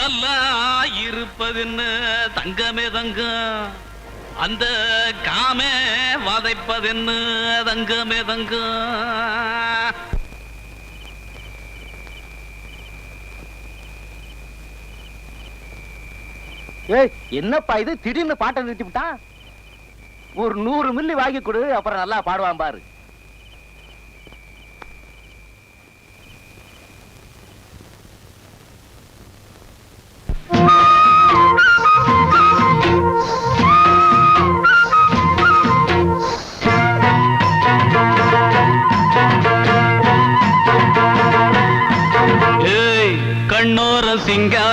வதைப்பதின்னு தங்கமே தங்கம். அந்த காமே வதைப்பதென்னு தங்கமே தங்கம். ஏய் என்னப்பா இது? திடீர்னு பாட்டை நிறுத்திவிட்டான்? ஒரு நூறு மில்லி வாங்கி கொடு அப்புறம் நல்லா பாடுவான் பாரு.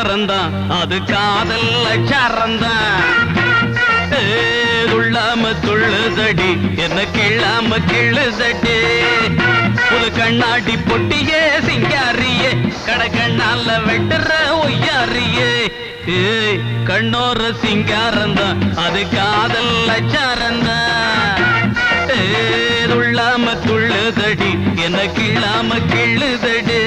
சரந்தான் அது காதல்ல சரந்தான் துள்ளாம துள்ளுதடி என்ன கிள்ளாம கிள்ளுதடி புது கண்ணாடி பொட்டியே சிங்காரியே கடக்கண்ணால வெட்டுற ஒய்யாரியே. ஏய் கண்ணோர சிங்காரந்தான் அது காதல்ல அச்சாரந்தான் துள்ளாம துள்ளுதடி என்ன கிள்ளாம கிள்ளுதடி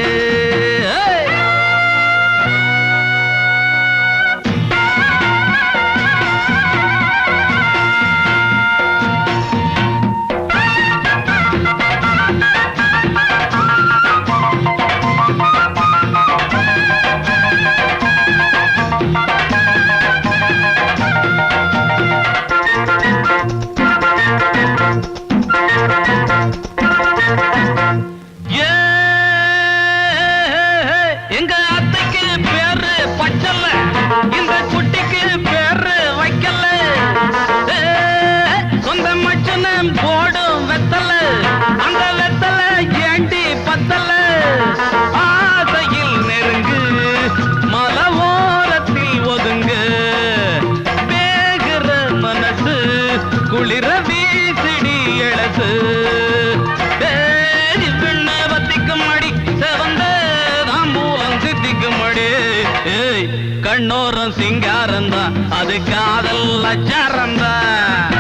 சிங்காரந்தா அது காதல் அச்சாரந்தான்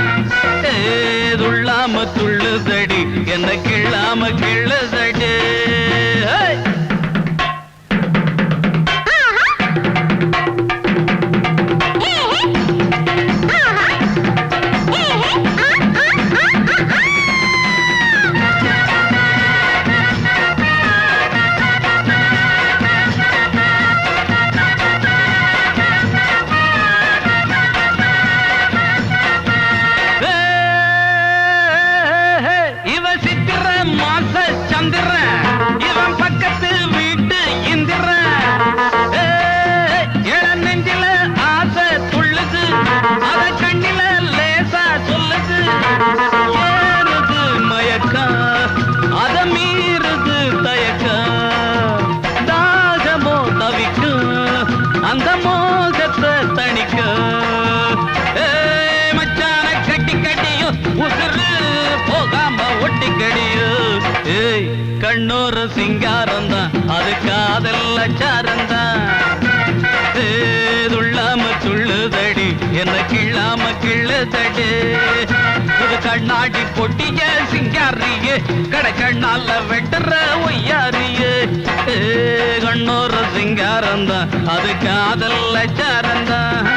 துள்ளாம துள்ளுதடி என்ன கிள்ளாம கிள்ளுதடி. கண்ணோர சிங்காரம் தான். அது காதல் அச்சாரம் தான் துள்ளாம துள்ளுதடி என்ன கிள்ளாம கிள்ளுதடி. புது கண்ணாடி பொட்டிய சிங்காரியே கடை கண்ணால வெட்டுற ஒய்யாரியே. ஏ, கண்ணோர சிங்காரம் தான். அது காதல் அச்சாரம் தான்